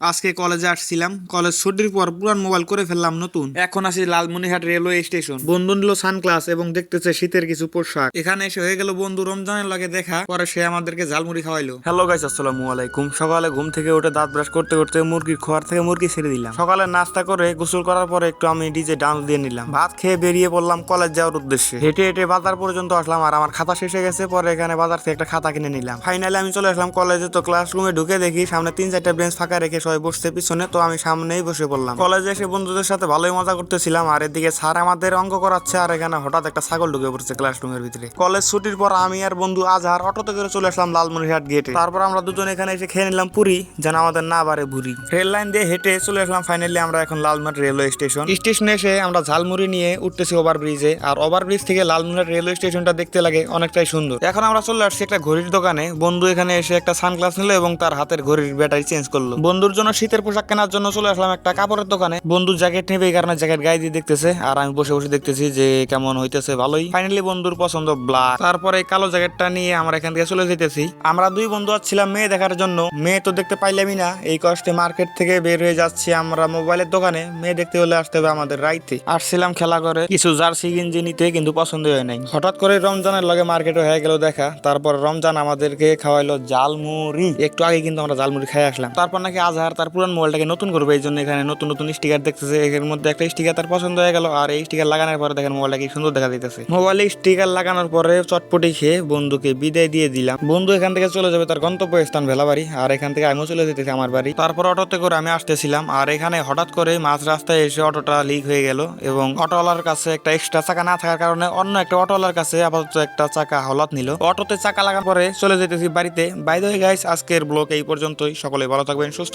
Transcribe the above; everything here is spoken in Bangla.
আজকে কলেজে আসছিলাম। কলেজ ছুটির পর পুরান মোবাইল করে ফেললাম নতুন। এখন আসি লালমনিহাট রেলওয়ে স্টেশন। বন্ধু নিল সানগ্লাস এবং দেখতেছে শীতের কিছু পোশাক। এখানে এসে হয়ে গেল বন্ধু রমজানের লাগে দেখা পরে সে আমাদেরকে ঝালমুড়ি খাওয়াইলো। হ্যালো গাইস আসসালামু আলাইকুম। সকালে ঘুম থেকে উঠে দাঁত ব্রাশ করতে করতে মুরগির খোয়ার থেকে মুরগি ছেড়ে দিলাম। সকালে নাস্তা করে গোসল করার পরে একটু আমি ডিজে ডান্স দিয়ে নিলাম। ভাত খেয়ে বেরিয়ে পড়লাম কলেজ যাওয়ার উদ্দেশ্যে। হেঁটে হেঁটে বাজার পর্যন্ত আসলাম আর আমার খাতা শেষ হয়ে গেছে পরে এখানে বাজার থেকে একটা খাতা কিনে নিলাম। ফাইনালি আমি চলে আসলাম কলেজে তো ক্লাসরুমে ঢুকে দেখি সামনে তিন চারটা বেঞ্চ ফাঁকা রেখে সবাই বসছে পিছনে, তো আমি সামনেই বসে পড়লাম। কলেজে এসে বন্ধুদের সাথে ভালোই মজা করতেছিলাম, আর এদিকে স্যার আমাদের অঙ্ক করাচ্ছে, আর এখানে হঠাৎ একটা ছাগল ঢুকে পড়ছে ক্লাসরুমের ভিতরে। কলেজ ছুটির পর আমি আর বন্ধু আজহার অটোতে করে চলে আসলাম লালমনিরহাট গেটে তারপর আমরা দুজন এখানে এসে খেয়ে নিলাম পুরি, যেন আমাদের না বারে ভুরি রেল লাইন দিয়ে হেঁটে চলে আসলাম ফাইনালি আমরা এখন লালমনিরহাট রেলওয়ে স্টেশন স্টেশনে এসে আমরা ঝালমুড়ি নিয়ে উঠতেছি ওভার ব্রিজে আর ওভার ব্রিজ থেকে লালমনিরহাট রেলওয়ে স্টেশনটা দেখতে লাগে অনেকটাই সুন্দর। এখন আমরা চলে আসছি একটা ঘড়ির দোকানে। বন্ধু এখানে এসে একটা সানগ্লাস নিল এবং তার হাতের ঘড়ির ব্যাটারি চেঞ্জ করল। বন্ধুর জন্য, শীতের পোশাক কেনার জন্য চলে আসলাম একটা কাপড়ের দোকানে। বন্ধু জ্যাকেট নেবে, এই কারণে জ্যাকেট গায়ে দিয়ে দেখতেছে, আর আমি বসে বসে দেখতেছি যে কেমন হইতেছে, ভালোই। ফাইনালি বন্ধুর পছন্দ ব্ল্যাক তারপরে কালো জ্যাকেটটা নিয়ে আমরা এখান থেকে চলে যেতেছি আমরা দুই বন্ধু আসছিলাম মেয়ে দেখার জন্য। মেয়ে তো দেখতে পাইলামই না। এই কষ্টে মার্কেট থেকে বের হয়ে যাচ্ছি আমরা মোবাইলের দোকানে। মেয়ে দেখতে হলে আসতে হবে আমাদের রাইতে। আসছিলাম খেলা করে কিছু জার্সি গিঞ্জি নিতে কিন্তু পছন্দ হয় নাই। হঠাৎ করে রমজানের লগে মার্কেটে হয়ে গেল দেখা। তারপর রমজান আমাদেরকে খাওয়াইলো জালমুড়ি একটু আগে কিন্তু আমরা জালমুড়ি খাই আসলাম। তারপর নাকি আজহার তার পুরান মোবাইলটাকে নতুন করবে, এই জন্য এখানে নতুন নতুন স্টিকার দেখতেছে। এর মধ্যে একটা স্টিকার তার পছন্দ হয়ে গেল, আর এই স্টিকার লাগানোর পরে দেখেন মোবাইলটা কি সুন্দর দেখা দিতেছে মোবাইলে স্টিকার লাগানোর পরে চটপটি খেয়ে বন্ধুকে বিদায় দিয়ে দিলাম। বন্ধু এখান থেকে চলে যাবে তার গন্তব্য স্থান ভেলাবাড়ি, আর এখান থেকে আমিও চলে যেতেছি আমার বাড়ি। তারপর অটোতে করে আমি আসতেছিলাম, আর এখানে হঠাৎ করে মাঝ রাস্তায় এসে অটোটা লিক হয়ে গেল, এবং অটোওয়ালার কাছে একটা এক্সট্রা চাকা না থাকার কারণে অন্য একটা অটোওয়ালার কাছে আপাতত একটা চাকা হলাত নিল। অটোতে চাকা লাগার পরে চলে যেতেছি বাড়িতে। বাইদ গাইস আজকের ব্লগ এই পর্যন্তই। সকলে ভালো থাকবেন, সুস্থ